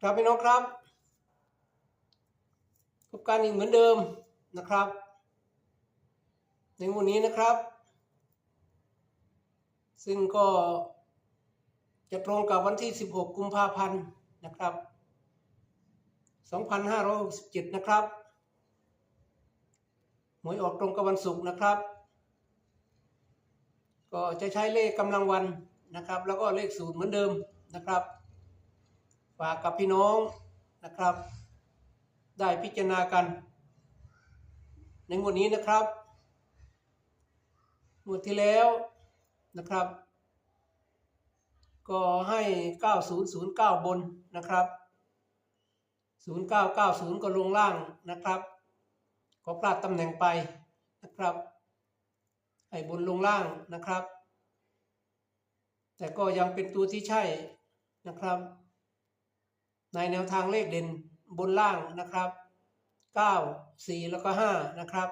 ครับพี่น้องครับพบกันอีกเหมือนเดิมนะครับ ในวันนี้นะครับ ซึ่งก็จะตรงกับวันที่ 16 กุมภาพันธ์นะครับ 2567 นะครับหวยออกตรงกับวันศุกร์นะครับ ก็จะใช้เลขกำลังวันนะครับ แล้วก็เลขสูตรเหมือนเดิมนะครับ ฝากกับพี่น้องนะครับ ได้พิจารณากัน ในงวดนี้นะครับงวดที่แล้วนะครับ ก็ให้ 9009 บนนะครับ 0990 ก็ลงล่างนะครับ ก็พลาดตำแหน่งไปนะครับ ให้บนลงล่างนะครับ แต่ก็ยังเป็นตัวที่ใช่นะครับ ในแนวทางเลขเด่นบนล่างนะครับ 9 4 แล้วก็ 5 นะครับ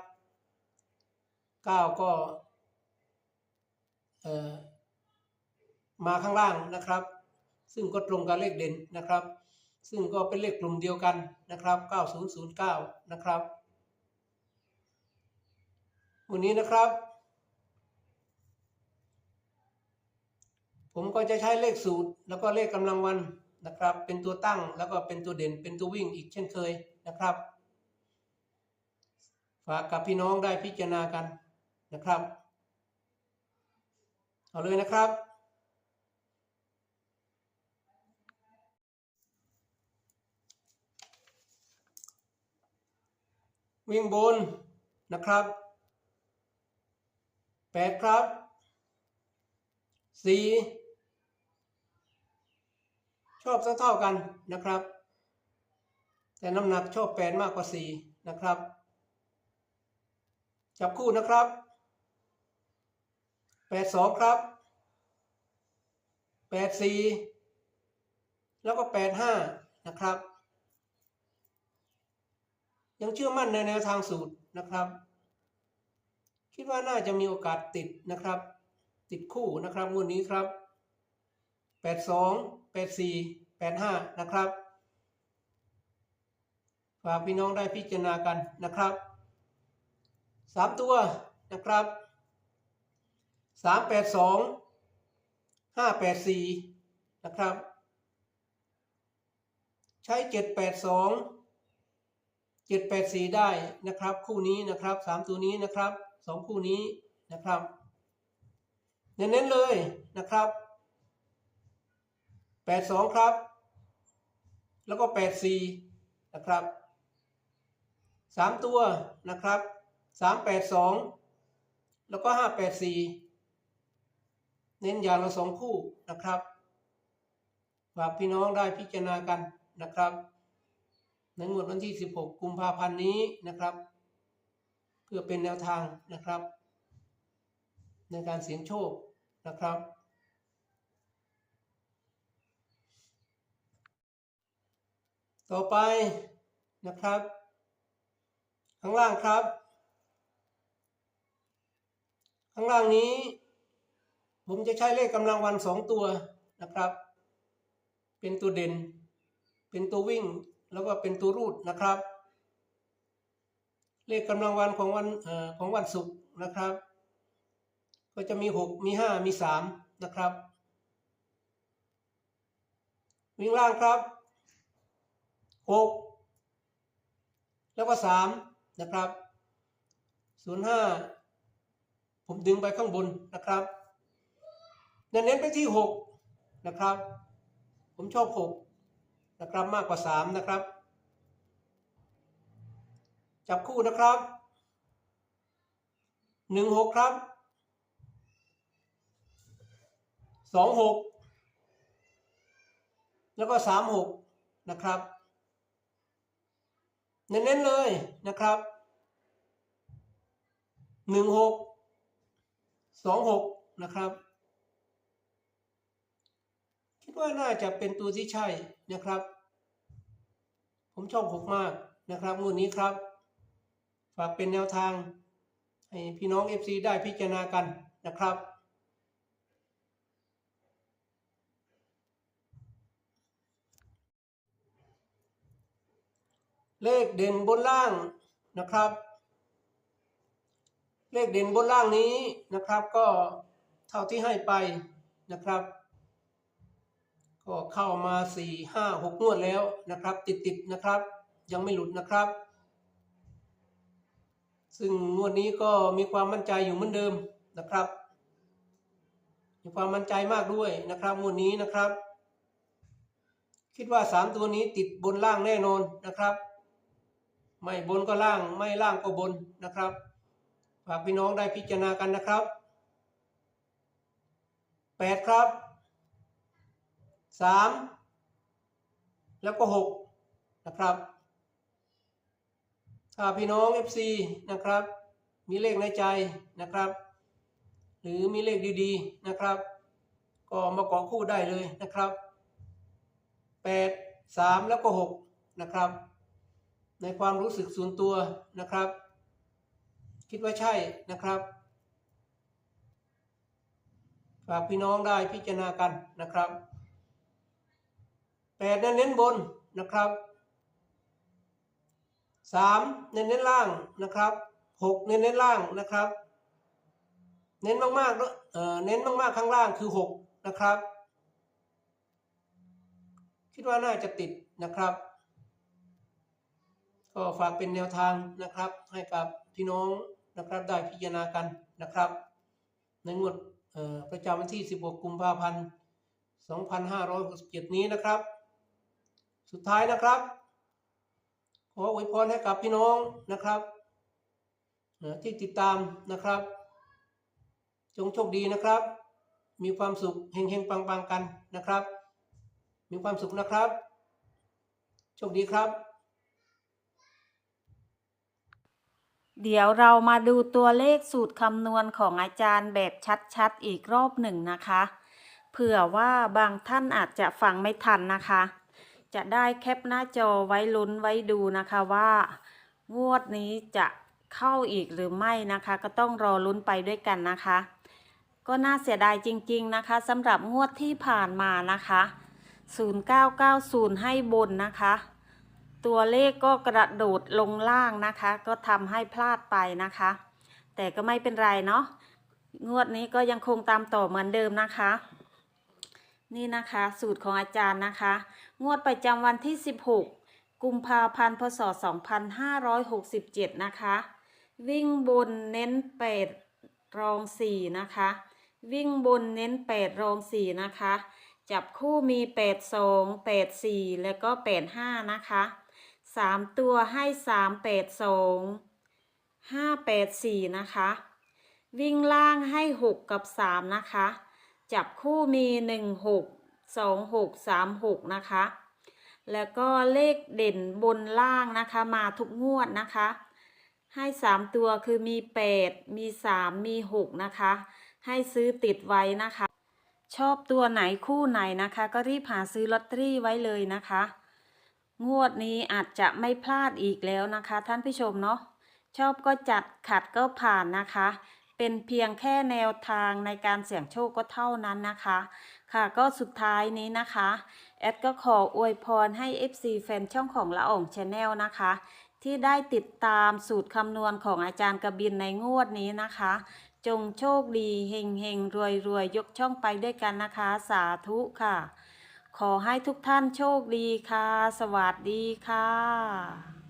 9 ก็เอ่อมาข้างล่างนะครับ ซึ่งก็ตรงกับเลขเด่นนะครับ ซึ่งก็เป็นเลขกลุ่มเดียวกันนะครับ 9009 นะครับ วันนี้นะครับ ผมก็จะใช้เลขสูตรแล้วก็เลขกำลังวัน นะครับ เป็นตัวตั้งแล้วก็เป็นตัวเด่นเป็นตัววิ่งอีกเช่นเคยนะครับ ฝากกับพี่น้องได้พิจารณากันนะครับ เอาเลยนะครับวิ่งบนนะครับแปดครับสี่ ชอบเท่าๆกันนะครับ แต่น้ำหนักชอบแปดมากกว่าสี่นะครับ จับคู่นะครับแปดสองครับแปดสี่แล้วก็แปดห้านะครับ ยังเชื่อมั่นในแนวทางสูตรนะครับ คิดว่าน่าจะมีโอกาสติดนะครับ ติดคู่นะครับงวดนี้ครับ แปดสองแปดสี่แปดห้านะครับ ฝากพี่น้องได้พิจารณากันนะครับสามตัวนะครับสามแปดสองห้าแปดสี่นะครับ ใช้เจ็ดแปดสองเจ็ดแปดสี่ได้นะครับ คู่นี้นะครับสามตัวนี้นะครับสองคู่นี้นะครับ เน้นๆเลยนะครับ แปดสองครับ แล้วก็แปดสี่นะครับสามตัวนะครับสามแปดสองแล้วก็ห้าแปดสี่เน้นอย่างละสองคู่นะครับฝากพี่น้องได้พิจารณากันนะครับ ในงวดวันที่ 16 กุมภาพันธ์นี้นะครับ เพื่อเป็นแนวทางนะครับ ในการเสี่ยงโชคนะครับ ต่อไปนะครับ ข้างล่างครับ ข้างล่างนี้ ผมจะใช้เลขกำลังวันสองตัวนะครับ เป็นตัวเด่น เป็นตัววิ่ง แล้วก็เป็นตัวรูดนะครับ เลขกำลังวันของวันออของวันศุกร์นะครับ ก็จะมีหกมีห้ามีสามนะครับ วิ่งล่างครับ หกแล้วก็สามนะครับศูนย์ห้าผมดึงไปข้างบนนะครับเน้นไปที่หกนะครับ ผมชอบหกนะครับมากกว่าสามนะครับ จับคู่นะครับหนึ่งหกครับสองหกแล้วก็สามหกนะครับ เน้นๆเลยนะครับหนึ่งหกสองหกนะครับ คิดว่าน่าจะเป็นตัวที่ใช่นะครับ ผมชอบหกมากนะครับงวดนี้ครับ ฝากเป็นแนวทาง ให้พี่น้อง FC ได้พิจารณากันนะครับ เลขเด่นบนล่างนะครับ เลขเด่นบนล่างนี้นะครับ ก็เท่าที่ให้ไปนะครับ ก็เข้ามาสี่ห้าหกงวดแล้วนะครับติดติดๆนะครับ ยังไม่หลุดนะครับ ซึ่งงวดนี้ก็มีความมั่นใจอยู่เหมือนเดิมนะครับมีความมั่นใจมากด้วยนะครับงวดนี้นะครับ คิดว่าสามตัวนี้ติดบนล่างแน่นอนนะครับ ไม่บนก็ล่างไม่ล่างก็บนนะครับฝากพี่น้องได้พิจารณากันนะครับแปดครับสามแล้วก็หกนะครับถ้าพี่น้อง FC นะครับ มีเลขในใจนะครับ หรือมีเลขดีๆนะครับ ก็มาเกาะคู่ได้เลยนะครับแปดสามแล้วก็หกนะครับ ในความรู้สึกส่วนตัวนะครับ คิดว่าใช่นะครับฝากพี่น้องได้พิจารณากันนะครับแปดเน้นบนนะครับสามเน้นเน้นล่างนะครับหกเน้นเน้นล่างนะครับ เน้นมากๆเอ่อเน้นมากๆข้างล่างคือหกนะครับ คิดว่าน่าจะติดนะครับ ก็ฝากเป็นแนวทางนะครับ ให้กับพี่น้องนะครับได้พิจารณากันนะครับ ในงวดประจำวันที่ 16 กุมภาพันธ์ 2567 นี้นะครับ สุดท้ายนะครับ ขออวยพรให้กับพี่น้องนะครับที่ติดตามนะครับ จงโชคดีนะครับ มีความสุขเฮงๆ ปังๆ กันนะครับ มีความสุขนะครับ โชคดีครับ เดี๋ยวเรามาดูตัวเลขสูตรคำนวณของอาจารย์แบบชัดๆ อีกรอบหนึ่งนะคะ เผื่อว่าบางท่านอาจจะฟังไม่ทันนะคะ จะได้แคปหน้าจอไว้ลุ้นไว้ดูนะคะว่า งวดนี้จะเข้าอีกหรือไม่นะคะ ก็ต้องรอลุ้นไปด้วยกันนะคะ ก็น่าเสียดายจริง ๆนะคะสำหรับงวดที่ผ่านมานะคะ 0990 ให้บนนะคะ ตัวเลขก็กระโดดลงล่างนะคะ ก็ทำให้พลาดไปนะคะ แต่ก็ไม่เป็นไรเนาะงวดนี้ก็ยังคงตามต่อเหมือนเดิมนะคะ นี่นะคะสูตรของอาจารย์นะคะ งวดประจำวันที่ 16 กุมภาพันธ์พศ 2567 นะคะ วิ่งบนเน้นเปดรอง 4 นะคะ วิ่งบนเน้นเปดรอง 4 นะคะ จับคู่มี 8 2 8 4 แล้วก็ 8 5 นะคะ สามตัวให้สามแปดสองห้าแปดสี่นะคะ วิ่งล่างให้หกกับสามนะคะ จับคู่มีหนึ่งหกสองหกสามหกนะคะ แล้วก็เลขเด่นบนล่างนะคะมาทุกงวดนะคะ ให้สามตัวคือมีแปดมีสามมีหกนะคะ ให้ซื้อติดไว้นะคะ ชอบตัวไหนคู่ไหนนะคะ ก็รีบหาซื้อลอตเตอรี่ไว้เลยนะคะ งวดนี้อาจจะไม่พลาดอีกแล้วนะคะ ท่านผู้ชมเนาะชอบก็จัดขัดก็ผ่านนะคะ เป็นเพียงแค่แนวทางในการเสี่ยงโชคก็เท่านั้นนะคะ ค่ะก็สุดท้ายนี้นะคะ แอดก็ขออวยพรให้ FC แฟนช่องของละอ่องชาแนลนะคะ ที่ได้ติดตามสูตรคำนวณของอาจารย์กระบินในงวดนี้นะคะ จงโชคดีเฮงเฮงรวยรวยยกช่องไปด้วยกันนะคะ สาธุค่ะ ขอให้ทุกท่านโชคดีค่ะ สวัสดีค่ะ